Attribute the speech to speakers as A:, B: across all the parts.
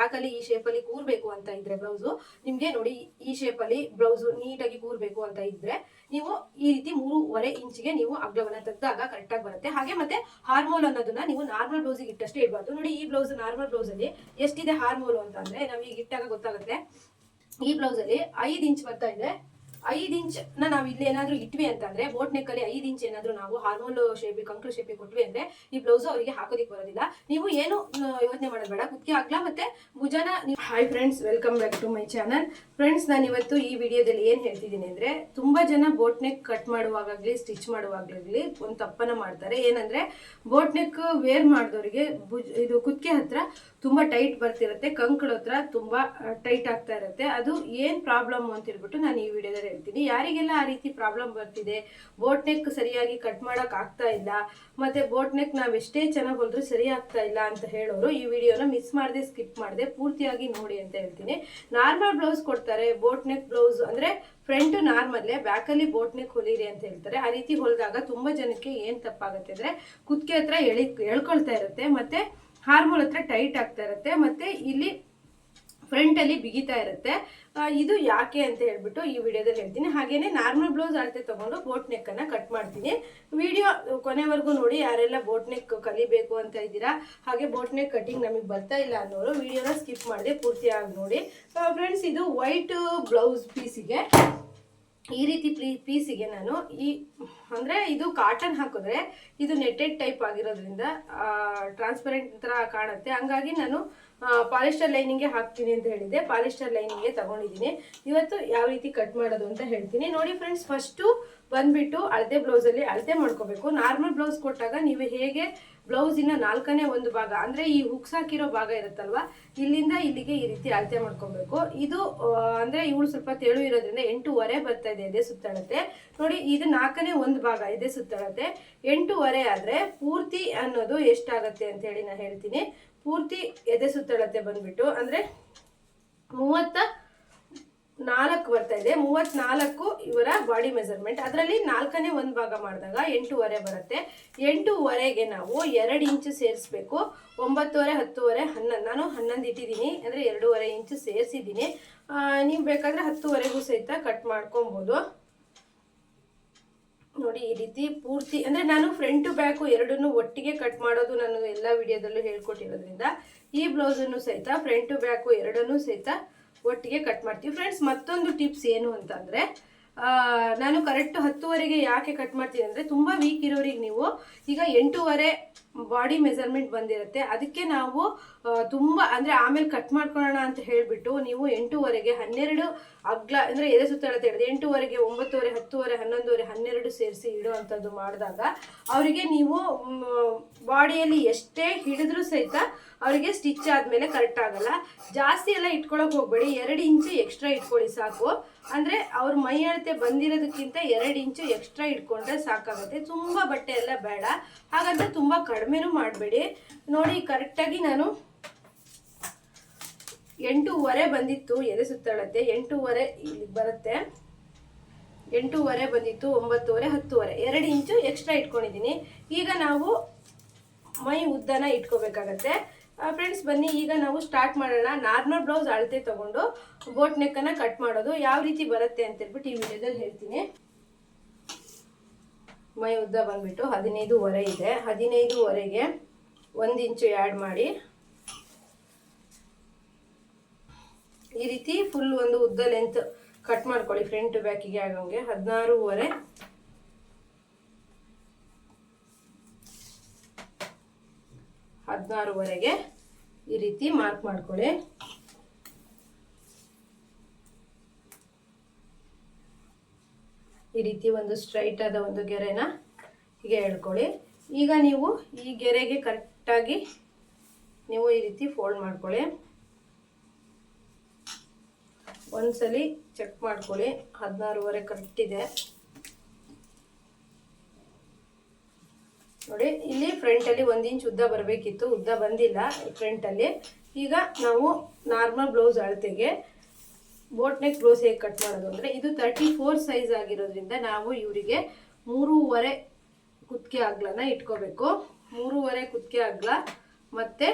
A: ಬ್ಯಾಕಲ್ಲಿ ಈ ಶೇಪಲ್ಲಿ ಕೂರ್ಬೇಕು ಅಂತ ಇದ್ರೆ ಬ್ಲೌಸು ನಿಮ್ಗೆ ನೋಡಿ ಈ ಶೇಪಲ್ಲಿ ಬ್ಲೌಸ್ ನೀಟಾಗಿ ಕೂರ್ಬೇಕು ಅಂತ ಇದ್ರೆ ನೀವು ಈ ರೀತಿ ಮೂರುವರೆ ಇಂಚಿಗೆ ನೀವು ಅಗ್ಲವನ್ನ ತೆಗೆದಾಗ ಕರೆಕ್ಟಾಗಿ ಬರುತ್ತೆ. ಹಾಗೆ ಮತ್ತೆ ಹಾರ್ಮೋಲ್ ಅನ್ನೋದನ್ನ ನೀವು ನಾರ್ಮಲ್ ಬ್ಲೌಸ್ ಇಟ್ಟಷ್ಟೇ ಇಡಬಾರ್ದು. ನೋಡಿ ಈ ಬ್ಲೌಸ್ ನಾರ್ಮಲ್ ಬ್ಲೌಸ್ ಅಲ್ಲಿ ಎಷ್ಟಿದೆ ಹಾರ್ಮೋಲ್ ಅಂತ ಅಂದ್ರೆ ನಮಗೆ ಇಟ್ಟಾಗ ಗೊತ್ತಾಗುತ್ತೆ. ಈ ಬ್ಲೌಸ್ ಅಲ್ಲಿ ಐದು ಇಂಚ್ ಬರ್ತಾ ಇದೆ. ಐದು ಇಂಚ್ನ ನಾವು ಇಲ್ಲಿ ಏನಾದ್ರೂ ಇಟ್ವಿ ಅಂತಂದ್ರೆ ಬೋಟ್ ನೆಕ್ ಅಲ್ಲಿ ಐದು ಇಂಚ್ ಏನಾದ್ರೂ ನಾವು ಹಾರ್ಮೋಲ್ ಶೇಪ್ ಕಂಕ್ಳು ಶೇಪ್ ಕೊಟ್ವಿ ಅಂದ್ರೆ, ಈ ಬ್ಲೌಸ್ ಅವರಿಗೆ ಹಾಕೋದಿಕ್ ಬರೋದಿಲ್ಲ. ನೀವು ಏನು ಯೋಚನೆ ಮಾಡೋದು ಬೇಡ. ಕುತ್ತಿಗೆ ಆಗ್ಲಾ ಮತ್ತೆ ಭುಜನ hi friends welcome back to my channel friends ನಾನು ಇವತ್ತು ಈ ವಿಡಿಯೋದಲ್ಲಿ ಏನ್ ಹೇಳ್ತಿದ್ದೀನಿ ಅಂದ್ರೆ, ತುಂಬಾ ಜನ ಬೋಟ್ ನೆಕ್ ಕಟ್ ಮಾಡುವಾಗಲಿ ಸ್ಟಿಚ್ ಮಾಡುವಾಗಲಿ ಒಂದು ತಪ್ಪನ್ನ ಮಾಡ್ತಾರೆ. ಏನಂದ್ರೆ ಬೋಟ್ ನೆಕ್ ವೇರ್ ಮಾಡಿದವರಿಗೆ ಇದು ಕುತ್ತಿಗೆ ಹತ್ರ ತುಂಬಾ ಟೈಟ್ ಬರ್ತಿರುತ್ತೆ, ಕಂಕಳ ಹತ್ರ ತುಂಬಾ ಟೈಟ್ ಆಗ್ತಾ ಇರುತ್ತೆ. ಅದು ಏನ್ ಪ್ರಾಬ್ಲಮ್ ಅಂತ ಹೇಳ್ಬಿಟ್ಟು ನಾನು ಈ ವಿಡಿಯೋದಲ್ಲಿ ಹೇಳ್ತೀನಿ. ಯಾರಿಗೆಲ್ಲ ಆ ರೀತಿ ಪ್ರಾಬ್ಲಮ್ ಬರ್ತಿದೆ ಬೋಟ್ ನೆಕ್ ಸರಿಯಾಗಿ ಕಟ್ ಮಾಡಕ್ ಆಗ್ತಾ ಇಲ್ಲ, ಮತ್ತೆ ಬೋಟ್ ನೆಕ್ ನಾವ್ ಎಷ್ಟೇ ಚೆನ್ನಾಗಿ ಹೊಲಿದ್ರು ಸರಿ ಆಗ್ತಾ ಇಲ್ಲ ಅಂತ ಹೇಳೋರು, ಈ ವಿಡಿಯೋನ ಮಿಸ್ ಮಾಡದೆ ಸ್ಕಿಪ್ ಮಾಡದೆ, ಪೂರ್ತಿಯಾಗಿ ನೋಡಿ ಅಂತ ಹೇಳ್ತೀನಿ. ನಾರ್ಮಲ್ ಬ್ಲೌಸ್ ಕೊಡ್ತಾರೆ ಬೋಟ್ ನೆಕ್ ಬ್ಲೌಸ್ ಅಂದ್ರೆ ಫ್ರಂಟ್ ನಾರ್ಮಲ್ಲೇ ಬ್ಯಾಕಲ್ಲಿ ಬೋಟ್ ನೆಕ್ ಹೊಲಿರಿ ಅಂತ ಹೇಳ್ತಾರೆ. ಆ ರೀತಿ ಹೊಲಿದಾಗ ತುಂಬಾ ಜನಕ್ಕೆ ಏನ್ ತಪ್ಪಾಗುತ್ತೆ ಅಂದ್ರೆ ಕುತ್ತಿಗೆ ಹತ್ರ ಎಳಿ, ಎಳ್ಕೊಳ್ತಾ ಇರುತ್ತೆ, ಮತ್ತೆ ಹಾರ್ಮೋಲ್ ಹತ್ರ ಟೈಟ್ ಆಗ್ತಾ ಇರುತ್ತೆ, ಮತ್ತೆ ಇಲ್ಲಿ ಫ್ರಂಟ್ ಅಲ್ಲಿ ಬಿಗಿತಾ ಇರುತ್ತೆ. ಇದು ಯಾಕೆ ಅಂತ ಹೇಳ್ಬಿಟ್ಟು ಈ ವಿಡಿಯೋದಲ್ಲಿ ಹೇಳ್ತೀನಿ. ಹಾಗೇನೆ ನಾರ್ಮಲ್ ಬ್ಲೌಸ್ ಅಳತೆ ತಗೊಂಡು ಬೋಟ್ ನೆಕ್ ಅನ್ನ ಕಟ್ ಮಾಡ್ತೀನಿ. ವಿಡಿಯೋ ಕೊನೆವರೆಗೂ ನೋಡಿ ಯಾರೆಲ್ಲ ಬೋಟ್ ನೆಕ್ ಕಲಿಬೇಕು ಅಂತ ಇದ್ದೀರಾ, ಹಾಗೆ ಬೋಟ್ ನೆಕ್ ಕಟಿಂಗ್ ನಮಗೆ ಬರ್ತಾ ಇಲ್ಲ ಅನ್ನೋರು ವಿಡಿಯೋನ ಸ್ಕಿಪ್ ಮಾಡಿದೆ ಪೂರ್ತಿಯಾಗಿ ನೋಡಿ. ಫ್ರೆಂಡ್ಸ್ ಇದು ವೈಟ್ ಬ್ಲೌಸ್ ಪೀಸಿಗೆ ಈ ರೀತಿ ಪೀಸಿಗೆ ನಾನು ಈ, ಅಂದರೆ ಇದು ಕಾಟನ್ ಹಾಕಿದ್ರೆ ಇದು ನೆಟ್ಟೆಡ್ ಟೈಪ್ ಆಗಿರೋದ್ರಿಂದ ಟ್ರಾನ್ಸ್ಪರೆಂಟ್ ಥರ ಕಾಣುತ್ತೆ. ಹಂಗಾಗಿ ನಾನು ಪಾಲಿಸ್ಟರ್ ಲೈನಿಂಗ್ ಹಾಕ್ತೀನಿ ಅಂತ ಹೇಳಿದ್ದೆ. ಪಾಲಿಸ್ಟರ್ ಲೈನಿಂಗ್ ತಗೊಂಡಿದ್ದೀನಿ. ಇವತ್ತು ಯಾವ ರೀತಿ ಕಟ್ ಮಾಡೋದು ಅಂತ ಹೇಳ್ತೀನಿ. ನೋಡಿ ಫ್ರೆಂಡ್ಸ್ ಫಸ್ಟು ಬಂದ್ಬಿಟ್ಟು ಅಳತೆ ಬ್ಲೌಸಲ್ಲಿ ಅಳತೆ ಮಾಡ್ಕೋಬೇಕು. ನಾರ್ಮಲ್ ಬ್ಲೌಸ್ ಕೊಟ್ಟಾಗ ನೀವು ಹೇಗೆ ಬ್ಲೌಸಿನ ನಾಲ್ಕನೇ ಒಂದು ಭಾಗ, ಅಂದ್ರೆ ಈ ಹುಕ್ಸ್ ಹಾಕಿರೋ ಭಾಗ ಇರುತ್ತಲ್ವ, ಇಲ್ಲಿಂದ ಇಲ್ಲಿಗೆ ಈ ರೀತಿ ಅಳತೆ ಮಾಡ್ಕೊಬೇಕು. ಇದು ಅಂದ್ರೆ ಇವಳು ಸ್ವಲ್ಪ ತೆಳು ಇರೋದ್ರಿಂದ ಎಂಟೂವರೆ ಬರ್ತಾ ಇದೆ ಎದೆ ಸುತ್ತಳತೆ. ನೋಡಿ, ಇದು ನಾಲ್ಕನೇ ಒಂದು ಭಾಗ ಎದೆ ಸುತ್ತಳತೆ. ಎಂಟೂವರೆ ಆದ್ರೆ ಪೂರ್ತಿ ಅನ್ನೋದು ಎಷ್ಟಾಗತ್ತೆ ಅಂತ ಹೇಳಿ ನಾನು ಹೇಳ್ತೀನಿ. ಪೂರ್ತಿ ಎದೆ ಸುತ್ತಳತೆ ಬಂದ್ಬಿಟ್ಟು, ಅಂದ್ರೆ ಮೂವತ್ತ ಬರ್ತಾ ಇದೆ. ಮೂವತ್ನಾಲ್ಕು ಇವರ ಬಾಡಿ ಮೆಜರ್ಮೆಂಟ್ ಅದರಲ್ಲಿ ನಾಲ್ಕನೇ ಒಂದು ಭಾಗ ಮಾಡಿದಾಗ ಎಂಟೂವರೆ ಬರುತ್ತೆ. ಎಂಟೂವರೆಗೆ ನಾವು ಎರಡು ಇಂಚು ಸೇರಿಸ್ಬೇಕು. ಒಂಬತ್ತುವರೆ, ಹತ್ತುವರೆ, ಹನ್ನೊಂದು. ನಾನು ಹನ್ನೊಂದು ಇಟ್ಟಿದ್ದೀನಿ. ಅಂದರೆ ಎರಡೂವರೆ ಇಂಚು ಸೇರಿಸಿದ್ದೀನಿ. ನೀವು ಬೇಕಾದರೆ ಹತ್ತುವರೆಗೂ ಸಹಿತ ಕಟ್ ಮಾಡ್ಕೊಬೋದು. ನೋಡಿ, ಈ ರೀತಿ ಪೂರ್ತಿ, ಅಂದ್ರೆ ನಾನು ಫ್ರಂಟ್ ಬ್ಯಾಕು ಎರಡನ್ನೂ ಒಟ್ಟಿಗೆ ಕಟ್ ಮಾಡೋದು ನಾನು ಎಲ್ಲ ವಿಡಿಯೋದಲ್ಲೂ ಹೇಳ್ಕೊಟ್ಟಿರೋದ್ರಿಂದ ಈ ಬ್ಲೌಸನ್ನು ಸಹಿತ ಫ್ರಂಟ್ ಬ್ಯಾಕು ಎರಡನ್ನೂ ಸಹಿತ ಒಟ್ಟಿಗೆ ಕಟ್ ಮಾಡ್ತೀವಿ. ಫ್ರೆಂಡ್ಸ್ ಮತ್ತೊಂದು ಟಿಪ್ಸ್ ಏನು ಅಂತಂದ್ರೆ ನಾನು ಕರೆಕ್ಟ್ ಹತ್ತುವರೆಗೆ ಯಾಕೆ ಕಟ್ ಮಾಡ್ತೀನಿ ಅಂದ್ರೆ ತುಂಬಾ ವೀಕ್ ಇರೋರಿಗೆ ನೀವು ಈಗ ಎಂಟೂವರೆ ಬಾಡಿ ಮೆಜರ್ಮೆಂಟ್ ಬಂದಿರುತ್ತೆ. ಅದಕ್ಕೆ ನಾವು ತುಂಬಾ ಅಂದ್ರೆ ಆಮೇಲೆ ಕಟ್ ಮಾಡ್ಕೊಳ್ಳೋಣ ಅಂತ ಹೇಳ್ಬಿಟ್ಟು ನೀವು ಎಂಟೂವರೆಗೆ ಹನ್ನೆರಡು ಅಗ್ಲ ಅಂದ್ರೆ ಎದೆ ಸುತ್ತಾಡತ್ತೆ ಹಿಡಿದು ಎಂಟೂವರೆಗೆ ಒಂಬತ್ತುವರೆ, ಹತ್ತುವರೆ, ಹನ್ನೊಂದುವರೆ, ಹನ್ನೆರಡು ಸೇರಿಸಿ ಇಡುವಂಥದ್ದು ಮಾಡಿದಾಗ ಅವರಿಗೆ ನೀವು ಬಾಡಿಯಲ್ಲಿ ಎಷ್ಟೇ ಹಿಡಿದ್ರೂ ಸಹಿತ ಅವರಿಗೆ ಸ್ಟಿಚ್ ಆದಮೇಲೆ ಕರೆಕ್ಟ್ ಆಗಲ್ಲ. ಜಾಸ್ತಿ ಎಲ್ಲ ಇಟ್ಕೊಳಕ್ ಹೋಗ್ಬೇಡಿ. ಎರಡು ಇಂಚು ಎಕ್ಸ್ಟ್ರಾ ಇಟ್ಕೊಳ್ಳಿ ಸಾಕು. ಅಂದ್ರೆ ಅವ್ರ ಮೈ ಅಳತೆ ಬಂದಿರೋದಕ್ಕಿಂತ ಎರಡು ಇಂಚು ಎಕ್ಸ್ಟ್ರಾ ಇಟ್ಕೊಂಡ್ರೆ ಸಾಕಾಗುತ್ತೆ. ತುಂಬಾ ಬಟ್ಟೆ ಎಲ್ಲ ಬೇಡ. ಹಾಗಂತ ತುಂಬಾ ಕಡಿಮೆನೂ ಮಾಡಬೇಡಿ. ನೋಡಿ, ಕರೆಕ್ಟಾಗಿ ನಾನು ಎಂಟೂವರೆ ಬಂದಿತ್ತು ಎದೆ ಸುತ್ತಳತೆ. ಎಂಟೂವರೆ ಇಲ್ಲಿ ಬರುತ್ತೆ. ಎಂಟೂವರೆ ಬಂದಿತ್ತು, ಒಂಬತ್ತುವರೆ, ಹತ್ತುವರೆ. ಎರಡು ಇಂಚು ಎಕ್ಸ್ಟ್ರಾ ಇಟ್ಕೊಂಡಿದ್ದೀನಿ. ಈಗ ನಾವು ಮೈ ಉದ್ದನ ಇಟ್ಕೋಬೇಕಾಗತ್ತೆ. ಫ್ರೆಂಡ್ಸ್ ಬನ್ನಿ, ಈಗ ನಾವು ಸ್ಟಾರ್ಟ್ ಮಾಡೋಣ. ನಾರ್ಮಲ್ ಬ್ಲೌಸ್ ಅಳತೆ ತಗೊಂಡು ಬೋಟ್ ನೆಕ್ಕನ್ನು ಕಟ್ ಮಾಡೋದು. ಯಾವ ರೀತಿ ಬರುತ್ತೆ ಅಂತ ಹೇಳ್ಬಿಟ್ಟು ಈ ವಿಡಿಯೋದಲ್ಲಿ ಹೇಳ್ತೀನಿ. ಮೈ ಉದ್ದ ಬಂದ್ಬಿಟ್ಟು ಹದಿನೈದುವರೆ ಇದೆ. ಹದಿನೈದುವರೆಗೆ ಒಂದು ಇಂಚು ಆ್ಯಡ್ ಮಾಡಿ. ಈ ರೀತಿ ಫುಲ್ ಒಂದು ಉದ್ದ ಲೆಂತ್ ಕಟ್ ಮಾಡ್ಕೊಳ್ಳಿ ಫ್ರಂಟ್ ಬ್ಯಾಕಿಗೆ ಆಗೋಂಗೆ. ಹದಿನಾರೂವರೆ. ಹದಿನಾರುವರೆಗೆ ಈ ರೀತಿ ಮಾರ್ಕ್ ಮಾಡ್ಕೊಳ್ಳಿ. ಈ ರೀತಿ ಒಂದು ಸ್ಟ್ರೈಟ್ ಆದ ಒಂದು ಗೆರೆನ ಹೀಗೆ ಎಳ್ಕೊಳ್ಳಿ. ಈಗ ನೀವು ಈ ಗೆರೆಗೆ ಕರೆಕ್ಟಾಗಿ ನೀವು ಈ ರೀತಿ ಫೋಲ್ಡ್ ಮಾಡ್ಕೊಳ್ಳಿ. ಒಂದ್ಸಲಿ ಚೆಕ್ ಮಾಡ್ಕೊಳ್ಳಿ. ಹದಿನಾರುವರೆ ಕರೆಕ್ಟ್ ಇದೆ. ನೋಡಿ, ಇಲ್ಲಿ ಫ್ರಂಟ್ ಅಲ್ಲಿ ಒಂದ್ ಇಂಚ್ ಉದ್ದ ಬರಬೇಕಿತ್ತು. ಉದ್ದ ಬಂದಿಲ್ಲ ಫ್ರಂಟ್ ಅಲ್ಲಿ. ಈಗ ನಾವು ನಾರ್ಮಲ್ ಬ್ಲೌಸ್ ಅಳತೆಗೆ ಬೋಟ್ ನೆಕ್ ಬ್ಲೌಸ್ ಹೇಗೆ ಕಟ್ ಮಾಡೋದು? ಅಂದರೆ ಇದು ತರ್ಟಿ ಫೋರ್ ಸೈಜ್ ಆಗಿರೋದ್ರಿಂದ ನಾವು ಇವರಿಗೆ ಮೂರುವರೆ ಕುತ್ತಿಗೆ ಅಗ್ಲನ ಇಟ್ಕೋಬೇಕು. ಮೂರುವರೆ ಕುತ್ತಿಗೆ ಅಗ್ಲ ಮತ್ತೆ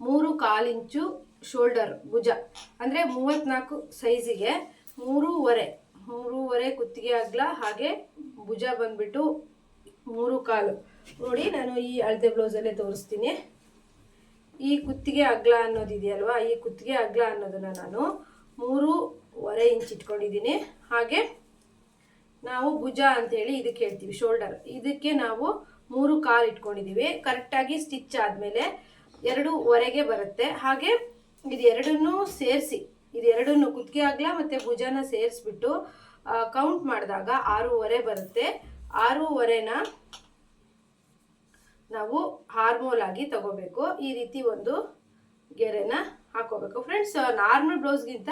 A: ಮೂರು ಕಾಲು ಇಂಚು ಶೋಲ್ಡರ್ ಭುಜ. ಅಂದರೆ ಮೂವತ್ತ್ನಾಲ್ಕು ಸೈಜಿಗೆ ಮೂರುವರೆ ಮೂರುವರೆ ಕುತ್ತಿಗೆ ಅಗ್ಲ ಹಾಗೆ ಭುಜ ಬಂದ್ಬಿಟ್ಟು ಮೂರು ಕಾಲು. ನೋಡಿ ನಾನು ಈ ಅಳತೆ ಬ್ಲೌಸಲ್ಲೇ ತೋರಿಸ್ತೀನಿ. ಈ ಕುತ್ತಿಗೆ ಅಗ್ಲ ಅನ್ನೋದಿದೆಯಲ್ವಾ ಈ ಕುತ್ತಿಗೆ ಅಗ್ಲ ಅನ್ನೋದನ್ನು ನಾನು ಮೂರುವರೆ ಇಂಚ್ ಇಟ್ಕೊಂಡಿದ್ದೀನಿ. ಹಾಗೆ ನಾವು ಭುಜ ಅಂತೇಳಿ ಇದಕ್ಕೆ ಹೇಳ್ತೀವಿ ಶೋಲ್ಡರ್ ಇದಕ್ಕೆ ನಾವು ಮೂರು ಕಾಲು ಇಟ್ಕೊಂಡಿದ್ದೀವಿ. ಕರೆಕ್ಟಾಗಿ ಸ್ಟಿಚ್ ಆದಮೇಲೆ ಎರಡೂವರೆಗೆ ಬರುತ್ತೆ. ಹಾಗೆ ಇದು ಎರಡನ್ನೂ ಸೇರಿಸಿ ಇದು ಎರಡನ್ನೂ ಕುತ್ತಿಗೆ ಅಗಲ ಮತ್ತು ಭುಜನ ಸೇರಿಸ್ಬಿಟ್ಟು ಕೌಂಟ್ ಮಾಡಿದಾಗ ಆರೂವರೆ ಬರುತ್ತೆ. ಆರೂವರೆನ ನಾವು ಹಾರ್ಮೋಲ್ ಆಗಿ ತಗೋಬೇಕು. ಈ ರೀತಿ ಒಂದು ಗೆರೆನ ಹಾಕೋಬೇಕು. ಫ್ರೆಂಡ್ಸ್ ನಾರ್ಮಲ್ ಬ್ಲೌಸ್ಗಿಂತ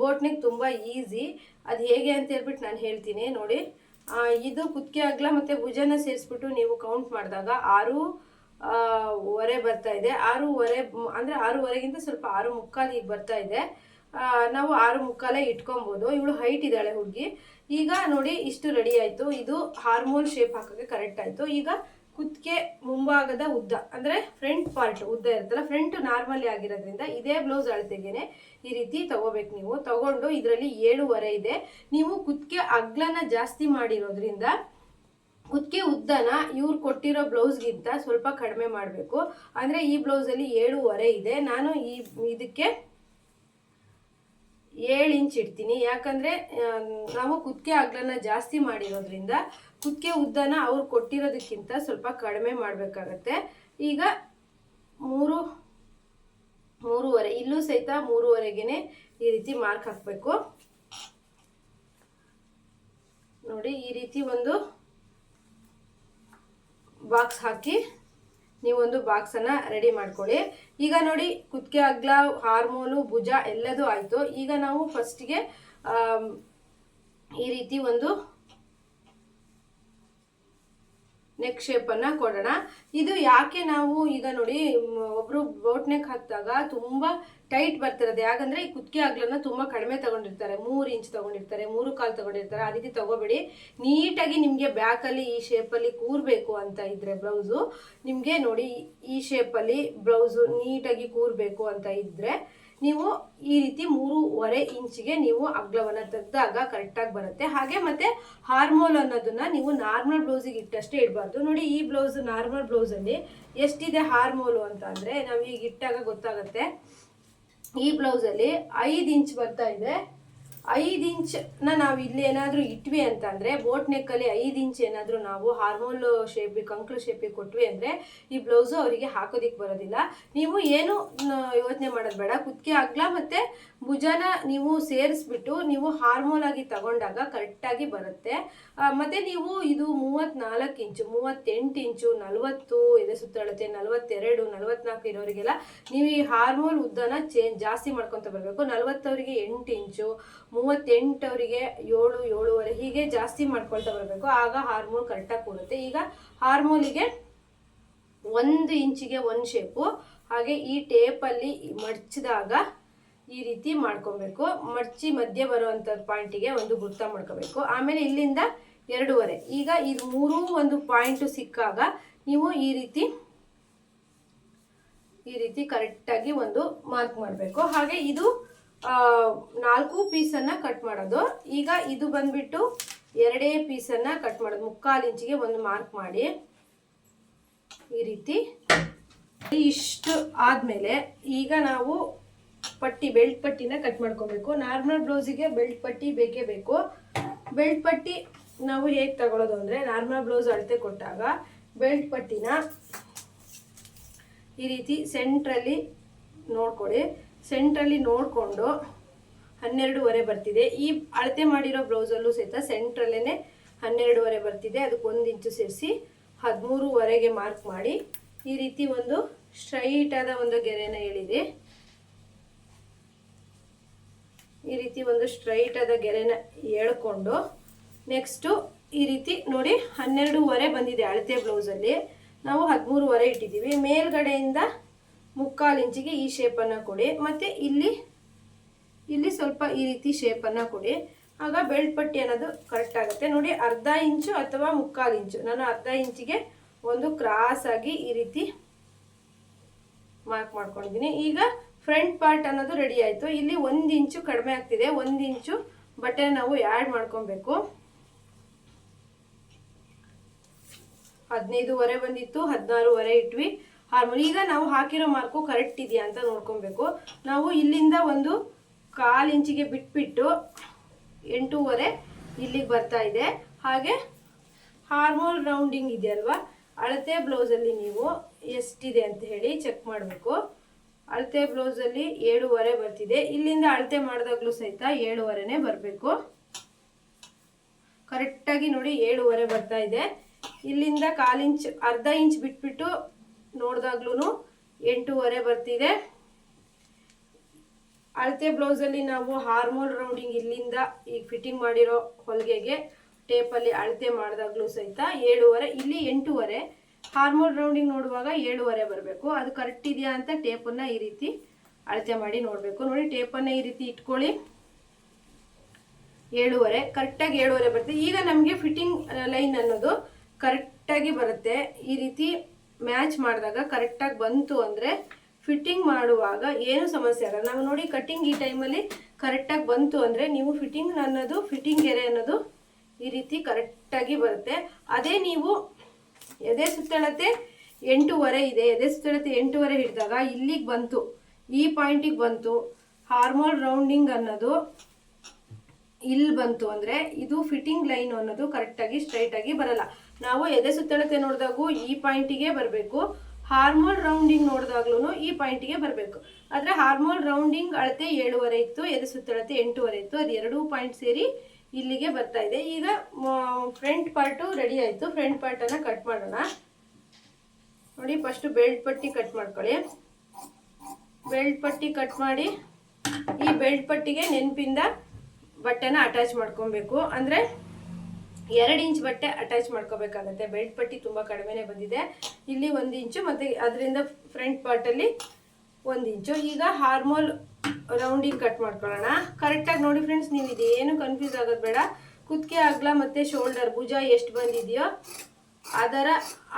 A: ಬೋಟ್ನಿಗೆ ತುಂಬ ಈಸಿ ಅದು ಹೇಗೆ ಅಂತ ಹೇಳ್ಬಿಟ್ಟು ನಾನು ಹೇಳ್ತೀನಿ. ನೋಡಿ ಇದು ಕುತ್ತಿಗೆ ಅಗ್ಲ ಮತ್ತು ಭುಜನ ಸೇರಿಸ್ಬಿಟ್ಟು ನೀವು ಕೌಂಟ್ ಮಾಡಿದಾಗ ಆರು ವರೆ ಬರ್ತಾ ಇದೆ. ಆರೂವರೆ ಅಂದ್ರೆ ಆರೂವರೆಗಿಂತ ಸ್ವಲ್ಪ ಆರು ಮುಕ್ಕಾಲು ಈಗ ಬರ್ತಾ ಇದೆ. ನಾವು ಆರು ಮುಕ್ಕಾಲೇ ಇಟ್ಕೊಬೋದು. ಇವಳು ಹೈಟ್ ಇದ್ದಾಳೆ ಹುಡುಗಿ. ಈಗ ನೋಡಿ, ಇಷ್ಟು ರೆಡಿ ಆಯಿತು. ಇದು ಹಾರ್ಮೋಲ್ ಶೇಪ್ ಹಾಕೋಕ್ಕೆ ಕರೆಕ್ಟ್ ಆಯಿತು. ಈಗ ಕುತ್ತಿಗೆ ಮುಂಭಾಗದ ಉದ್ದ, ಅಂದರೆ ಫ್ರಂಟ್ ಪಾರ್ಟ್ ಉದ್ದ ಇರುತ್ತಲ್ಲ ಫ್ರಂಟ್ ನಾರ್ಮಲಿ ಆಗಿರೋದ್ರಿಂದ ಇದೇ ಬ್ಲೌಸ್ ಅಳತೆಗೆನೆ ಈ ರೀತಿ ತಗೋಬೇಕು ನೀವು. ತಗೊಂಡು ಇದರಲ್ಲಿ ಏಳುವರೆ ಇದೆ. ನೀವು ಕುತ್ತಿಗೆ ಅಗ್ಲನ ಜಾಸ್ತಿ ಮಾಡಿರೋದ್ರಿಂದ ಕುತ್ತಿಗೆ ಉದ್ದನ ಇವ್ರು ಕೊಟ್ಟಿರೋ ಬ್ಲೌಸ್ಗಿಂತ ಸ್ವಲ್ಪ ಕಡಿಮೆ ಮಾಡಬೇಕು. ಅಂದರೆ ಈ ಬ್ಲೌಸಲ್ಲಿ ಏಳುವರೆ ಇದೆ. ನಾನು ಈ, ಇದಕ್ಕೆ ಏಳು ಇಂಚ್ ಇಡ್ತೀನಿ. ಯಾಕಂದರೆ ನಾವು ಕುತ್ತಿಗೆ ಅಗ್ಲನ ಜಾಸ್ತಿ ಮಾಡಿರೋದ್ರಿಂದ ಕುತ್ತಿಗೆ ಉದ್ದನ ಅವ್ರು ಕೊಟ್ಟಿರೋದಕ್ಕಿಂತ ಸ್ವಲ್ಪ ಕಡಿಮೆ ಮಾಡಬೇಕಾಗತ್ತೆ. ಈಗ ಮೂರು, ಮೂರುವರೆ, ಇಲ್ಲೂ ಸಹಿತ ಮೂರುವರೆಗೆನೆ ಈ ರೀತಿ ಮಾರ್ಕ್ ಹಾಕಬೇಕು. ನೋಡಿ, ಈ ರೀತಿ ಒಂದು ಬಾಕ್ಸ್ ಹಾಕಿ ನೀವೊಂದು ಬಾಕ್ಸನ್ನು ರೆಡಿ ಮಾಡ್ಕೊಳ್ಳಿ. ಈಗ ನೋಡಿ ಕುತ್ತಿಗೆ ಅಗ್ಲ ಹಾರ್ಮೋನು ಭುಜ ಎಲ್ಲದೂ ಆಯಿತು. ಈಗ ನಾವು ಫಸ್ಟಿಗೆ ಈ ರೀತಿ ಒಂದು ನೆಕ್ ಶೇಪನ್ನು ಕೊಡೋಣ. ಇದು ಯಾಕೆ ನಾವು ಈಗ ನೋಡಿ ಒಬ್ರು ಬೋಟ್ ನೆಕ್ ಹಾಕಿದಾಗ ತುಂಬ ಟೈಟ್ ಬರ್ತಿರೋದು. ಯಾಕಂದ್ರೆ ಈ ಕುತ್ತಿಗೆ ಅಗ್ಲನ್ನ ತುಂಬ ಕಡಿಮೆ ತಗೊಂಡಿರ್ತಾರೆ. ಮೂರು ಇಂಚ್ ತಗೊಂಡಿರ್ತಾರೆ, ಮೂರು ಕಾಲು ತಗೊಂಡಿರ್ತಾರೆ. ಆ ರೀತಿ ತಗೋಬೇಡಿ. ನೀಟಾಗಿ ನಿಮಗೆ ಬ್ಯಾಕಲ್ಲಿ ಈ ಶೇಪಲ್ಲಿ ಕೂರಬೇಕು ಅಂತ ಇದ್ರೆ ಬ್ಲೌಸು ನಿಮಗೆ ನೋಡಿ, ಈ ಶೇಪಲ್ಲಿ ಬ್ಲೌಸು ನೀಟಾಗಿ ಕೂರಬೇಕು ಅಂತ ಇದ್ರೆ ನೀವು ಈ ರೀತಿ ಮೂರುವರೆ ಇಂಚಿಗೆ ನೀವು ಅಗ್ಲವನ್ನು ತೆಗೆದಾಗ ಕರೆಕ್ಟಾಗಿ ಬರುತ್ತೆ. ಹಾಗೆ ಮತ್ತೆ ಹಾರ್ಮೋಲ್ ಅನ್ನೋದನ್ನ ನೀವು ನಾರ್ಮಲ್ ಬ್ಲೌಸಿಗೆ ಇಟ್ಟಷ್ಟೇ ಇಡಬಾರ್ದು. ನೋಡಿ ಈ ಬ್ಲೌಸ್ ನಾರ್ಮಲ್ ಬ್ಲೌಸಲ್ಲಿ ಎಷ್ಟಿದೆ ಹಾರ್ಮೋಲು ಅಂತ ಅಂದರೆ ನಾವು ಈಗ ಇಟ್ಟಾಗ ಗೊತ್ತಾಗುತ್ತೆ. ಈ ಬ್ಲೌಸಲ್ಲಿ ಐದು ಇಂಚ್ ಬರ್ತಾ ಇದೆ. ಐದು ಇಂಚ್ನ ನಾವು ಇಲ್ಲಿ ಏನಾದರೂ ಇಟ್ವಿ ಅಂತಂದರೆ ಬೋಟ್ ನೆಕ್ಕಲ್ಲಿ ಐದು ಇಂಚ್ ಏನಾದರೂ ನಾವು ಹಾರ್ಮೋಲ್ ಶೇಪಿಗೆ ಕಂಕ್ಳು ಶೇಪಿಗೆ ಕೊಟ್ವಿ ಅಂದರೆ ಈ ಬ್ಲೌಸು ಅವರಿಗೆ ಹಾಕೋದಿಕ್ಕೆ ಬರೋದಿಲ್ಲ. ನೀವು ಏನು ಯೋಚನೆ ಮಾಡೋದು ಬೇಡ. ಕುತ್ತಿಗೆ ಅಗ್ಲ ಮತ್ತು ಭುಜನ ನೀವು ಸೇರಿಸ್ಬಿಟ್ಟು ನೀವು ಹಾರ್ಮೋಲ್ ಆಗಿ ತಗೊಂಡಾಗ ಕರೆಕ್ಟಾಗಿ ಬರುತ್ತೆ. ಮತ್ತು ಮತ್ತೆ ನೀವು ಇದು ಮೂವತ್ತ್ನಾಲ್ಕು ಇಂಚು, ಮೂವತ್ತೆಂಟು ಇಂಚು, ನಲವತ್ತು ಎದೆ ಸುತ್ತಳತೆ, ನಲವತ್ತೆರಡು, ನಲವತ್ನಾಲ್ಕು ಇರೋರಿಗೆಲ್ಲ ನೀವು ಈ ಹಾರ್ಮೋಲ್ ಉದ್ದನ ಚೇಂಜ್ ಜಾಸ್ತಿ ಮಾಡ್ಕೊತ ಬರಬೇಕು. ನಲವತ್ತವರಿಗೆ ಎಂಟು ಇಂಚು ಮೂವತ್ತೆಂಟವರಿಗೆ ಏಳು, ಏಳುವರೆ ಹೀಗೆ ಜಾಸ್ತಿ ಮಾಡ್ಕೊಳ್ತಾ ಬರಬೇಕು. ಆಗ ಹಾರ್ಮೋನ್ ಕರೆಕ್ಟಾಗಿ ಕೂರುತ್ತೆ. ಈಗ ಹಾರ್ಮೋನಿಗೆ ಒಂದು ಇಂಚಿಗೆ ಒಂದು ಶೇಪು ಹಾಗೆ ಈ ಟೇಪಲ್ಲಿ ಮಡ್ಚಿದಾಗ ಈ ರೀತಿ ಮಾಡ್ಕೊಬೇಕು. ಮಡ್ಚಿ ಮಧ್ಯೆ ಬರುವಂಥ ಪಾಯಿಂಟಿಗೆ ಒಂದು ಗುರ್ತ ಮಾಡ್ಕೋಬೇಕು. ಆಮೇಲೆ ಇಲ್ಲಿಂದ ಎರಡೂವರೆ. ಈಗ ಇದು ಮೂರೂ ಒಂದು ಪಾಯಿಂಟು ಸಿಕ್ಕಾಗ ನೀವು ಈ ರೀತಿ ಈ ರೀತಿ ಕರೆಕ್ಟಾಗಿ ಒಂದು ಮಾರ್ಕ್ ಮಾಡಬೇಕು. ಹಾಗೆ ಇದು ನಾಲ್ಕು ಪೀಸನ್ನು ಕಟ್ ಮಾಡೋದು. ಈಗ ಇದು ಬಂದ್ಬಿಟ್ಟು ಎರಡೇ ಪೀಸನ್ನು ಕಟ್ ಮಾಡೋದು. ಮುಕ್ಕಾಲು ಇಂಚಿಗೆ ಒಂದು ಮಾರ್ಕ್ ಮಾಡಿ. ಈ ರೀತಿ. ಇಷ್ಟು ಆದಮೇಲೆ ಈಗ ನಾವು ಪಟ್ಟಿ ಬೆಲ್ಟ್ ಪಟ್ಟಿನ ಕಟ್ ಮಾಡ್ಕೋಬೇಕು. ನಾರ್ಮಲ್ ಬ್ಲೌಸಿಗೆ ಬೆಲ್ಟ್ ಪಟ್ಟಿ ಬೇಕೇ ಬೇಕು. ಬೆಲ್ಟ್ ಪಟ್ಟಿ ನಾವು ಹೇಗೆ ತಗೊಳ್ಳೋದು ಅಂದರೆ ನಾರ್ಮಲ್ ಬ್ಲೌಸ್ ಅಳತೆ ಕೊಟ್ಟಾಗ ಬೆಲ್ಟ್ ಪಟ್ಟಿನ ಈ ರೀತಿ ಸೆಂಟ್ರಲ್ಲಿ ನೋಡ್ಕೊಳ್ಳಿ ಸೆಂಟ್ರಲ್ಲಿ ನೋಡಿಕೊಂಡು ಹನ್ನೆರಡೂವರೆ ಬರ್ತಿದೆ. ಈ ಅಳತೆ ಮಾಡಿರೋ ಬ್ಲೌಸಲ್ಲೂ ಸಹಿತ ಸೆಂಟ್ರಲ್ಲೇ ಹನ್ನೆರಡೂವರೆ ಬರ್ತಿದೆ. ಅದಕ್ಕೆ ಒಂದು ಇಂಚು ಸೇರಿಸಿ ಹದಿಮೂರುವರೆಗೆ ಮಾರ್ಕ್ ಮಾಡಿ. ಈ ರೀತಿ ಒಂದು ಸ್ಟ್ರೈಟಾದ ಒಂದು ಗೆರೆನ ಎಳಿದೆ ಈ ರೀತಿ ಒಂದು ಸ್ಟ್ರೈಟಾದ ಗೆರೆನ ಎಳ್ಕೊಂಡು ನೆಕ್ಸ್ಟು ಈ ರೀತಿ ನೋಡಿ ಹನ್ನೆರಡೂವರೆ ಬಂದಿದೆ ಅಳತೆ ಬ್ಲೌಸಲ್ಲಿ. ನಾವು ಹದಿಮೂರುವರೆ ಇಟ್ಟಿದ್ದೀವಿ. ಮೇಲ್ಗಡೆಯಿಂದ ಮುಕ್ಕಾಲು ಇಂಚಿಗೆ ಈ ಶೇಪನ್ನು ಕೊಡಿ. ಮತ್ತು ಇಲ್ಲಿ ಇಲ್ಲಿ ಸ್ವಲ್ಪ ಈ ರೀತಿ ಶೇಪನ್ನು ಕೊಡಿ. ಆಗ ಬೆಲ್ಟ್ ಪಟ್ಟಿ ಅನ್ನೋದು ಕರೆಕ್ಟ್ ಆಗುತ್ತೆ. ನೋಡಿ, ಅರ್ಧ ಇಂಚು ಅಥವಾ ಮುಕ್ಕಾಲು ಇಂಚು. ನಾನು ಅರ್ಧ ಇಂಚಿಗೆ ಒಂದು ಕ್ರಾಸ್ ಆಗಿ ಈ ರೀತಿ ಮಾರ್ಕ್ ಮಾಡ್ಕೊಂಡಿದ್ದೀನಿ. ಈಗ ಫ್ರಂಟ್ ಪಾರ್ಟ್ ಅನ್ನೋದು ರೆಡಿ ಆಯಿತು. ಇಲ್ಲಿ ಒಂದು ಇಂಚು ಕಡಿಮೆ ಆಗ್ತಿದೆ. ಒಂದು ಇಂಚು ಬಟ್ಟೆ ನಾವು ಆ್ಯಡ್ ಮಾಡ್ಕೊಬೇಕು. ಹದಿನೈದುವರೆ ಬಂದಿತ್ತು. ಹದಿನಾರುವರೆ ಇಟ್ವಿ. ಹಾರ್ಮೋನ್. ಈಗ ನಾವು ಹಾಕಿರೋ ಮಾರ್ಕು ಕರೆಕ್ಟ್ ಇದೆಯಾ ಅಂತ ನೋಡ್ಕೊಬೇಕು. ನಾವು ಇಲ್ಲಿಂದ ಒಂದು ಕಾಲು ಇಂಚಿಗೆ ಬಿಟ್ಬಿಟ್ಟು ಎಂಟೂವರೆ ಇಲ್ಲಿಗೆ ಬರ್ತಾ ಇದೆ. ಹಾಗೆ ಹಾರ್ಮೋನ್ ರೌಂಡಿಂಗ್ ಇದೆಯಲ್ವಾ ಅಳತೆ ಬ್ಲೌಸಲ್ಲಿ ನೀವು ಎಷ್ಟಿದೆ ಅಂತ ಹೇಳಿ ಚೆಕ್ ಮಾಡಬೇಕು. ಅಳತೆ ಬ್ಲೌಸಲ್ಲಿ ಏಳುವರೆ ಬರ್ತಿದೆ. ಇಲ್ಲಿಂದ ಅಳತೆ ಮಾಡಿದಾಗಲೂ ಸಹಿತ ಏಳುವರೆನೇ ಬರಬೇಕು. ಕರೆಕ್ಟಾಗಿ ನೋಡಿ ಏಳುವರೆ ಬರ್ತಾ ಇದೆ. ಇಲ್ಲಿಂದ ಕಾಲು ಇಂಚ್, ಅರ್ಧ ಇಂಚ್ ಬಿಟ್ಬಿಟ್ಟು ನೋಡಿದಾಗ್ಲೂ ಎಂಟೂವರೆ ಬರ್ತಿದೆ. ಅಳತೆ ಬ್ಲೌಸಲ್ಲಿ ನಾವು ಹಾರ್ಮೋಲ್ ರೌಂಡಿಂಗ್ ಇಲ್ಲಿಂದ ಈಗ ಫಿಟ್ಟಿಂಗ್ ಮಾಡಿರೋ ಹೊಲಿಗೆಗೆ ಟೇಪಲ್ಲಿ ಅಳತೆ ಮಾಡಿದಾಗ್ಲೂ ಸಹಿತ ಏಳುವರೆ, ಇಲ್ಲಿ ಎಂಟೂವರೆ. ಹಾರ್ಮೋಲ್ ರೌಂಡಿಂಗ್ ನೋಡುವಾಗ ಏಳುವರೆ ಬರಬೇಕು. ಅದು ಕರೆಕ್ಟ್ ಇದೆಯಾ ಅಂತ ಟೇಪನ್ನು ಈ ರೀತಿ ಅಳತೆ ಮಾಡಿ ನೋಡಬೇಕು. ನೋಡಿ, ಟೇಪನ್ನು ಈ ರೀತಿ ಇಟ್ಕೊಳ್ಳಿ. ಏಳುವರೆ, ಕರೆಕ್ಟಾಗಿ ಏಳುವರೆ ಬರುತ್ತೆ. ಈಗ ನಮಗೆ ಫಿಟ್ಟಿಂಗ್ ಲೈನ್ ಅನ್ನೋದು ಕರೆಕ್ಟಾಗಿ ಬರುತ್ತೆ. ಈ ರೀತಿ ಮ್ಯಾಚ್ ಮಾಡಿದಾಗ ಕರೆಕ್ಟಾಗಿ ಬಂತು ಅಂದರೆ ಫಿಟ್ಟಿಂಗ್ ಮಾಡುವಾಗ ಏನು ಸಮಸ್ಯೆ ಆಗಲ್ಲ. ನಾವು ನೋಡಿ ಕಟ್ಟಿಂಗ್ ಈ ಟೈಮಲ್ಲಿ ಕರೆಕ್ಟಾಗಿ ಬಂತು ಅಂದರೆ ನೀವು ಫಿಟ್ಟಿಂಗ್ ಅನ್ನೋದು ಫಿಟ್ಟಿಂಗ್ ಗೆರೆ ಅನ್ನೋದು ಈ ರೀತಿ ಕರೆಕ್ಟಾಗಿ ಬರುತ್ತೆ. ಅದೇ ನೀವು ಎದೆ ಸುತ್ತಳತೆ ಎಂಟೂವರೆ ಇದೆ. ಎದೆ ಸುತ್ತಳತೆ ಎಂಟೂವರೆ ಹಿಡಿದಾಗ ಇಲ್ಲಿಗೆ ಬಂತು. ಈ ಪಾಯಿಂಟಿಗೆ ಬಂತು. ಹಾರ್ಮೋನ್ ರೌಂಡಿಂಗ್ ಅನ್ನೋದು ಇಲ್ಲಿ ಬಂತು ಅಂದ್ರೆ ಇದು ಫಿಟ್ಟಿಂಗ್ ಲೈನ್ ಅನ್ನೋದು ಕರೆಕ್ಟಾಗಿ ಸ್ಟ್ರೈಟ್ ಆಗಿ ಬರಲ್ಲ. ನಾವು ಎದೆ ಸುತ್ತಳತೆ ನೋಡಿದಾಗೂ ಈ ಪಾಯಿಂಟಿಗೆ ಬರಬೇಕು. ಹಾರ್ಮೋನ್ ರೌಂಡಿಂಗ್ ನೋಡಿದಾಗ್ಲೂ ಈ ಪಾಯಿಂಟಿಗೆ ಬರಬೇಕು. ಆದರೆ ಹಾರ್ಮೋನ್ ರೌಂಡಿಂಗ್ ಅಳತೆ ಏಳುವರೆ ಇತ್ತು, ಎದೆ ಸುತ್ತಳತೆ ಎಂಟೂವರೆ ಇತ್ತು, ಅದು ಎರಡೂ ಪಾಯಿಂಟ್ ಸೇರಿ ಇಲ್ಲಿಗೆ ಬರ್ತಾ ಇದೆ. ಈಗ ಫ್ರಂಟ್ ಪಾರ್ಟು ರೆಡಿ ಆಯಿತು. ಫ್ರಂಟ್ ಪಾರ್ಟನ್ನು ಕಟ್ ಮಾಡೋಣ. ನೋಡಿ ಫಸ್ಟು ಬೆಲ್ಟ್ ಪಟ್ಟಿ ಕಟ್ ಮಾಡ್ಕೊಳ್ಳಿ. ಬೆಲ್ಟ್ ಪಟ್ಟಿ ಕಟ್ ಮಾಡಿ, ಈ ಬೆಲ್ಟ್ ಪಟ್ಟಿಗೆ ನೆನಪಿಂದ ಬಟ್ಟೆನ ಅಟ್ಯಾಚ್ ಮಾಡ್ಕೊಬೇಕು. ಅಂದರೆ ಎರಡು ಇಂಚ್ ಬಟ್ಟೆ ಅಟ್ಯಾಚ್ ಮಾಡ್ಕೋಬೇಕಾಗತ್ತೆ. ಬೆಲ್ಟ್ ಪಟ್ಟಿ ತುಂಬ ಕಡಿಮೆನೇ ಬಂದಿದೆ. ಇಲ್ಲಿ ಒಂದು ಇಂಚು ಮತ್ತು ಅದರಿಂದ ಫ್ರಂಟ್ ಪಾರ್ಟಲ್ಲಿ ಒಂದು ಇಂಚು. ಈಗ ಹಾರ್ಮೋಲ್ ರೌಂಡಿಗೆ ಕಟ್ ಮಾಡ್ಕೊಳ್ಳೋಣ. ಕರೆಕ್ಟಾಗಿ ನೋಡಿ ಫ್ರೆಂಡ್ಸ್ ನೀವು ಇದೇನು ಕನ್ಫ್ಯೂಸ್ ಆಗೋದು ಬೇಡ. ಕುತ್ತಿಗೆ ಅಗಲ ಮತ್ತು ಶೋಲ್ಡರ್ ಭುಜ ಎಷ್ಟು ಬಂದಿದೆಯೋ ಅದರ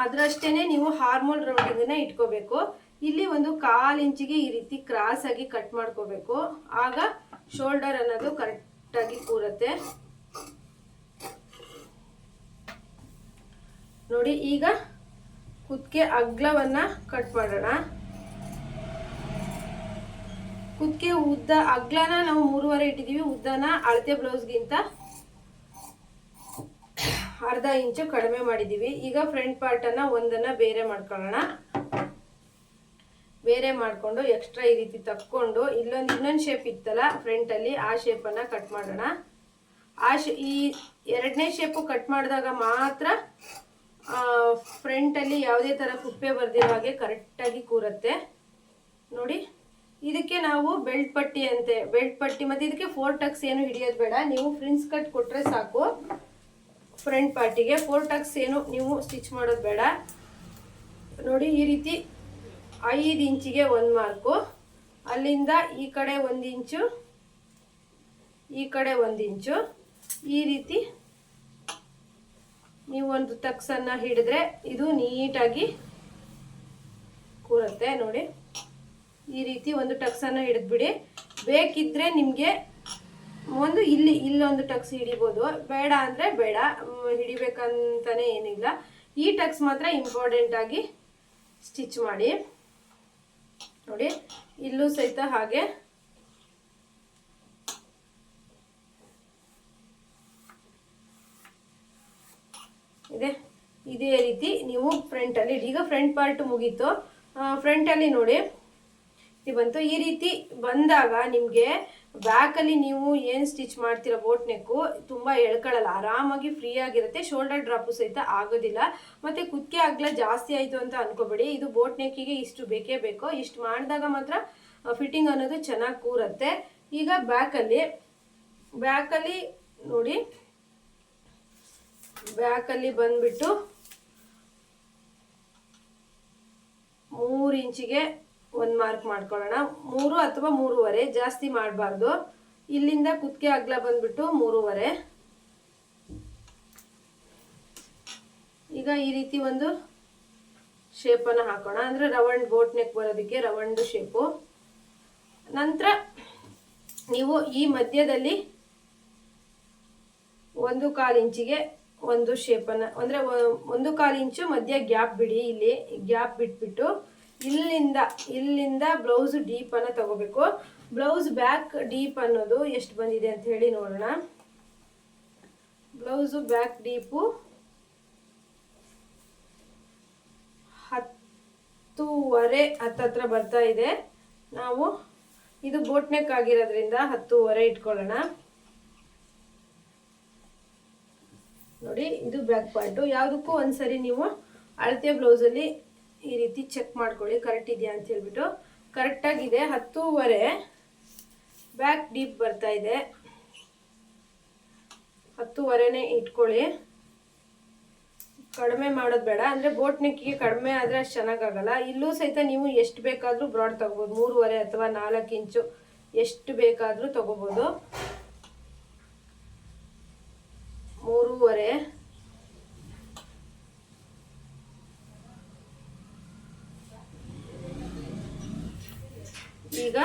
A: ಅದರಷ್ಟೇ ನೀವು ಹಾರ್ಮೋಲ್ ರೌಂಡಿಂಗನ್ನು ಇಟ್ಕೋಬೇಕು. ಇಲ್ಲಿ ಒಂದು ಕಾಲು ಇಂಚಿಗೆ ಈ ರೀತಿ ಕ್ರಾಸ್ ಆಗಿ ಕಟ್ ಮಾಡ್ಕೋಬೇಕು. ಆಗ ಶೋಲ್ಡರ್ ಅನ್ನೋದು ಕರೆಕ್ಟಾಗಿ ಕೂರುತ್ತೆ. ನೋಡಿ, ಈಗ ಕುದ್ಕೆ ಅಗ್ಲವನ್ನ ಕಟ್ ಮಾಡೋಣ. ಕುದ್ಕೆ ಉದ್ದ ಅಗ್ಲನ ನಾವು ಮೂರುವರೆ ಇಟ್ಟಿದ್ದೀವಿ. ಉದ್ದನ ಅಳತೆ ಬ್ಲೌಸ್ಗಿಂತ ಅರ್ಧ ಇಂಚು ಕಡಿಮೆ ಮಾಡಿದ್ದೀವಿ. ಈಗ ಫ್ರಂಟ್ ಪಾರ್ಟನ್ನು ಒಂದನ್ನು ಬೇರೆ ಮಾಡ್ಕೊಳ್ಳೋಣ. ಬೇರೆ ಮಾಡಿಕೊಂಡು ಎಕ್ಸ್ಟ್ರಾ ಈ ರೀತಿ ತಕ್ಕೊಂಡು ಇಲ್ಲೊಂದು ಇನ್ನೊಂದು ಶೇಪ್ ಇತ್ತಲ್ಲ ಫ್ರಂಟಲ್ಲಿ ಆ ಶೇಪನ್ನು ಕಟ್ ಮಾಡೋಣ. ಆ ಶೇ ಈ ಎರಡನೇ ಶೇಪು ಕಟ್ ಮಾಡಿದಾಗ ಮಾತ್ರ ಫ್ರಂಟಲ್ಲಿ ಯಾವುದೇ ಥರ ಕುಪ್ಪೆ ಬರ್ದಿರೋ ಹಾಗೆ ಕರೆಕ್ಟಾಗಿ ಕೂರುತ್ತೆ. ನೋಡಿ, ಇದಕ್ಕೆ ನಾವು ಬೆಲ್ಟ್ ಪಟ್ಟಿ ಅಂತೆ. ಬೆಲ್ಟ್ ಪಟ್ಟಿ ಮತ್ತು ಇದಕ್ಕೆ ಫೋರ್ ಟಕ್ಸ್ ಏನು ಹಿಡಿಯೋದು ಬೇಡ. ನೀವು ಫ್ರಿನ್ಸ್ ಕಟ್ ಕೊಟ್ಟರೆ ಸಾಕು. ಫ್ರಂಟ್ ಪಾರ್ಟಿಗೆ ಫೋರ್ ಟಕ್ಸ್ ಏನು ನೀವು ಸ್ಟಿಚ್ ಮಾಡೋದು ಬೇಡ. ನೋಡಿ, ಈ ರೀತಿ ಐದು ಇಂಚಿಗೆ ಒಂದು ಮಾರ್ಕು ಅಲ್ಲಿಂದ ಈ ಕಡೆ ಒಂದು ಇಂಚು, ಈ ಕಡೆ ಒಂದು ಇಂಚು. ಈ ರೀತಿ ನೀವು ತಕ್ಸನ್ನ ಹಿಡಿದ್ರೆ ಇದು ನೀಟಾಗಿ ಕೂರುತ್ತೆ, ನೋಡಿ. ಈ ರೀತಿ ಒಂದು ಟಕ್ಸನ್ನು ಹಿಡಿದ್ಬಿಡಿ. ಬೇಕಿದ್ರೆ ನಿಮಗೆ ಒಂದು ಇಲ್ಲಿ, ಇಲ್ಲೊಂದು ಟಕ್ಸ್ ಹಿಡಿಬೋದು. ಬೇಡ ಅಂದರೆ ಬೇಡ. ಹಿಡಿಬೇಕಂತಲೇ ಏನಿಲ್ಲ. ಈ ಟಕ್ಸ್ ಮಾತ್ರ ಇಂಪಾರ್ಟೆಂಟ್ ಆಗಿ ಸ್ಟಿಚ್ ಮಾಡಿ. ನೋಡಿ, ಇಲ್ಲೂ ಸಹಿತ ಹಾಗೆ ಇದೆ? ಇದೇ ರೀತಿ ನೀವು ಫ್ರಂಟಲ್ಲಿ ಈಗ ಫ್ರಂಟ್ ಪಾರ್ಟ್ ಮುಗೀತು. ಫ್ರಂಟಲ್ಲಿ ನೋಡಿ. ಇದು ಬಂತು. ಈ ರೀತಿ ಬಂದಾಗ ನಿಮಗೆ ಬ್ಯಾಕಲ್ಲಿ ನೀವು ಏನು ಸ್ಟಿಚ್ ಮಾಡ್ತೀರ ಬೋಟ್ ನೆಕ್ಕು ತುಂಬ ಎಳ್ಕೊಳ್ಳಲ್ಲ ಆರಾಮಾಗಿ ಫ್ರೀ ಆಗಿರುತ್ತೆ. ಶೋಲ್ಡರ್ ಡ್ರಾಪು ಸಹಿತ ಆಗೋದಿಲ್ಲ. ಮತ್ತು ಕುತ್ತಿಗೆ ಆಗ್ಲ ಜಾಸ್ತಿ ಆಯಿತು ಅಂತ ಅನ್ಕೋಬೇಡಿ. ಇದು ಬೋಟ್ ನೆಕ್ಕಿಗೆ ಇಷ್ಟು ಬೇಕೇ ಬೇಕು, ಇಷ್ಟು ಮಾಡಿದಾಗ ಮಾತ್ರ ಫಿಟ್ಟಿಂಗ್ ಅನ್ನೋದು ಚೆನ್ನಾಗಿ ಕೂರುತ್ತೆ. ಈಗ ಬ್ಯಾಕಲ್ಲಿ ಬ್ಯಾಕಲ್ಲಿ ನೋಡಿ. ಬ್ಯಾಕಲ್ಲಿ ಬಂದ್ಬಿಟ್ಟು ಮೂರು ಇಂಚಿಗೆ ಒಂದು ಮಾರ್ಕ್ ಮಾಡ್ಕೊಳ್ಳೋಣ. ಮೂರು ಅಥವಾ ಮೂರುವರೆ ಜಾಸ್ತಿ ಮಾಡಬಾರ್ದು. ಇಲ್ಲಿಂದ ಕುತ್ತಿಗೆ ಅಗ್ಲ ಬಂದ್ಬಿಟ್ಟು ಮೂರುವರೆ. ಈಗ ಈ ರೀತಿ ಒಂದು ಶೇಪನ್ನು ಹಾಕೋಣ. ಅಂದರೆ ರವಂಡ್ ಬೋಟ್ ನೆಕ್ ಬರೋದಕ್ಕೆ ರವಂಡ್ ಶೇಪು ನಂತರ ನೀವು ಈ ಮಧ್ಯದಲ್ಲಿ ಒಂದು ಕಾಲು ಇಂಚಿಗೆ ಒಂದು ಶೇಪನ್ನು ಅಂದರೆ ಒಂದು ಕಾಲು ಇಂಚು ಮಧ್ಯ ಗ್ಯಾಪ್ ಬಿಡಿ, ಇಲ್ಲಿ ಗ್ಯಾಪ್ ಬಿಟ್ಬಿಟ್ಟು ಇಲ್ಲಿಂದ ಇಲ್ಲಿಂದ ಬ್ಲೌಸ್ ಡೀಪನ್ನು ತಗೋಬೇಕು. ಬ್ಲೌಸ್ ಬ್ಯಾಕ್ ಡೀಪ್ ಅನ್ನೋದು ಎಷ್ಟು ಬಂದಿದೆ ಅಂತ ಹೇಳಿ ನೋಡೋಣ. ಬ್ಲೌಸು ಬ್ಯಾಕ್ ಡೀಪು ಹತ್ತೂವರೆ ಹತ್ತತ್ರ ಬರ್ತಾ ಇದೆ. ನಾವು ಇದು ಬೋಟ್ನೆಕ್ ಆಗಿರೋದ್ರಿಂದ ಹತ್ತೂವರೆ ಇಟ್ಕೊಳ್ಳೋಣ. ನೋಡಿ, ಇದು ಬ್ಯಾಕ್ ಪಾರ್ಟು. ಯಾವುದಕ್ಕೂ ಒಂದ್ಸರಿ ನೀವು ಅಳತೆ ಬ್ಲೌಸಲ್ಲಿ ಈ ರೀತಿ ಚೆಕ್ ಮಾಡ್ಕೊಳ್ಳಿ. ಕರೆಕ್ಟ್ ಇದೆಯಾ ಅಂತ ಹೇಳ್ಬಿಟ್ಟು. ಕರೆಕ್ಟಾಗಿದೆ ಹತ್ತೂವರೆ ಬ್ಯಾಕ್ ಡೀಪ್ ಬರ್ತಾ ಇದೆ. ಹತ್ತೂವರೆನೇ ಇಟ್ಕೊಳ್ಳಿ. ಕಡಿಮೆ ಮಾಡೋದು ಬೇಡ. ಅಂದರೆ ಬೋಟ್ ನೆಕ್ಕಿಗೆ ಕಡಿಮೆ ಆದರೆ ಅಷ್ಟು ಚೆನ್ನಾಗಾಗಲ್ಲ. ಇಲ್ಲೂ ಸಹಿತ ನೀವು ಎಷ್ಟು ಬೇಕಾದರೂ ಬ್ರಾಡ್ ತಗೋಬೋದು. ಮೂರುವರೆ ಅಥವಾ ನಾಲ್ಕು ಇಂಚು ಎಷ್ಟು ಬೇಕಾದರೂ ತಗೋಬೋದು. ಮೂರುವರೆ. ಈಗ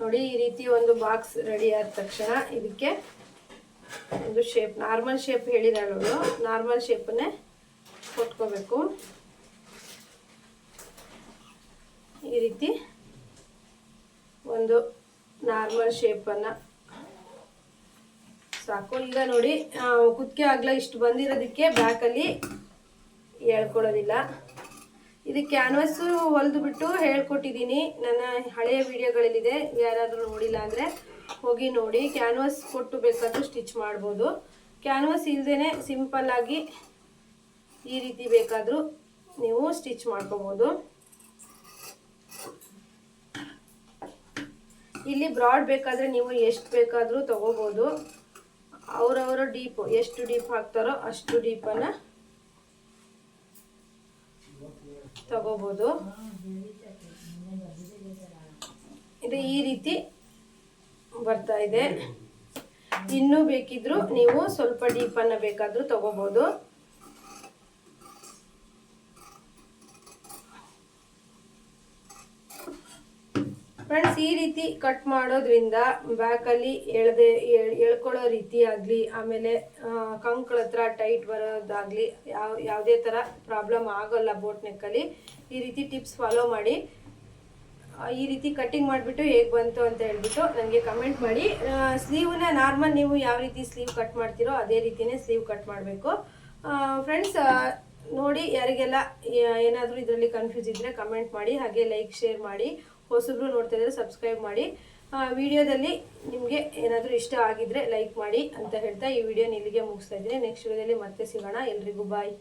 A: ನೋಡಿ, ಈ ರೀತಿ ಒಂದು ಬಾಕ್ಸ್ ರೆಡಿ ಆದ ತಕ್ಷಣ ಇದಕ್ಕೆ ಒಂದು ಶೇಪ್ ನಾರ್ಮಲ್ ಶೇಪ್ ಹೇಳಿದಾಳು ನಾರ್ಮಲ್ ಶೇಪನ್ನೇ ಕೊಟ್ಕೋಬೇಕು. ಈ ರೀತಿ ಒಂದು ನಾರ್ಮಲ್ ಶೇಪನ್ನು ಸಾಕು. ಈಗ ನೋಡಿ ಕುತ್ತಿಗೆ ಆಗಲ ಇಷ್ಟು ಬಂದಿರೋದಕ್ಕೆ ಬ್ಯಾಕಲ್ಲಿ ಹೇಳ್ಕೊಡೋದಿಲ್ಲ. ಇದು ಕ್ಯಾನ್ವಸ್ಸು ಹೊಲಿದು ಬಿಟ್ಟು ಹೇಳ್ಕೊಟ್ಟಿದ್ದೀನಿ. ನನ್ನ ಹಳೆಯ ವಿಡಿಯೋಗಳಲ್ಲಿದೆ. ಯಾರಾದರೂ ನೋಡಿಲ್ಲ ಅಂದರೆ ಹೋಗಿ ನೋಡಿ. ಕ್ಯಾನ್ವಸ್ ಕೊಟ್ಟು ಬೇಕಾದರೂ ಸ್ಟಿಚ್ ಮಾಡ್ಬೋದು. ಕ್ಯಾನ್ವಸ್ ಇಲ್ಲದೇ ಸಿಂಪಲ್ ಆಗಿ ಈ ರೀತಿ ಬೇಕಾದರೂ ನೀವು ಸ್ಟಿಚ್ ಮಾಡ್ಕೋಬೋದು. ಇಲ್ಲಿ ಬ್ರಾಡ್ ಬೇಕಾದರೆ ನೀವು ಎಷ್ಟು ಬೇಕಾದರೂ ತಗೋಬೋದು. ಅವರವರ ಡೀಪ್, ಎಷ್ಟು ಡೀಪ್ ಹಾಕ್ತಾರೋ ಅಷ್ಟು ಡೀಪನ್ನು ತಗೋಬೋದು. ಇದು ಈ ರೀತಿ ಬರ್ತಾ ಇದೆ. ಇನ್ನೂ ಬೇಕಿದ್ರು ನೀವು ಸ್ವಲ್ಪ ಡೀಪನ್ನು ಬೇಕಾದರೂ ತಗೋಬೋದು. ಫ್ರೆಂಡ್ಸ್ ಈ ರೀತಿ ಕಟ್ ಮಾಡೋದ್ರಿಂದ ಬ್ಯಾಕಲ್ಲಿ ಎಳ್ದೆ, ಎಳ್- ಎಳ್ಕೊಳ್ಳೋ ರೀತಿ ಆಗಲಿ, ಆಮೇಲೆ ಕಂಕ್ಳ ಹತ್ರ ಟೈಟ್ ಬರೋದಾಗಲಿ, ಯಾವ, ಯಾವುದೇ ಥರ ಪ್ರಾಬ್ಲಮ್ ಆಗೋಲ್ಲ ಬೋಟ್ ನೆಕ್ಕಲ್ಲಿ ಈ ರೀತಿ ಟಿಪ್ಸ್ ಫಾಲೋ ಮಾಡಿ. ಈ ರೀತಿ ಕಟ್ಟಿಂಗ್ ಮಾಡಿಬಿಟ್ಟು ಹೇಗೆ ಬಂತು ಅಂತ ಹೇಳ್ಬಿಟ್ಟು ನನಗೆ ಕಮೆಂಟ್ ಮಾಡಿ. ಸ್ಲೀವ್ನ ನಾರ್ಮಲ್ ನೀವು ಯಾವ ರೀತಿ ಸ್ಲೀವ್ ಕಟ್ ಮಾಡ್ತೀರೋ ಅದೇ ರೀತಿನೇ ಸ್ಲೀವ್ ಕಟ್ ಮಾಡಬೇಕು. ಫ್ರೆಂಡ್ಸ್ ನೋಡಿ ಯಾರಿಗೆಲ್ಲ ಏನಾದರೂ ಇದರಲ್ಲಿ ಕನ್ಫ್ಯೂಸ್ ಇದ್ದರೆ ಕಮೆಂಟ್ ಮಾಡಿ, ಹಾಗೆ ಲೈಕ್ ಶೇರ್ ಮಾಡಿ. ಹೊಸಬ್ರು ನೋಡ್ತಾ ಇದ್ರೆ ಸಬ್ಸ್ಕ್ರೈಬ್ ಮಾಡಿ. ವಿಡಿಯೋದಲ್ಲಿ ನಿಮಗೆ ಏನಾದರೂ ಇಷ್ಟ ಆಗಿದ್ರೆ ಲೈಕ್ ಮಾಡಿ ಅಂತ ಹೇಳ್ತಾ ಈ ವಿಡಿಯೋನ ಇಲ್ಲಿಗೆ ಮುಗಿಸ್ತಾ ಇದ್ದೀನಿ. ನೆಕ್ಸ್ಟ್ ವಿಡಿಯೋದಲ್ಲಿ ಮತ್ತೆ ಸಿಗೋಣ. ಎಲ್ರಿಗೂ ಬಾಯ್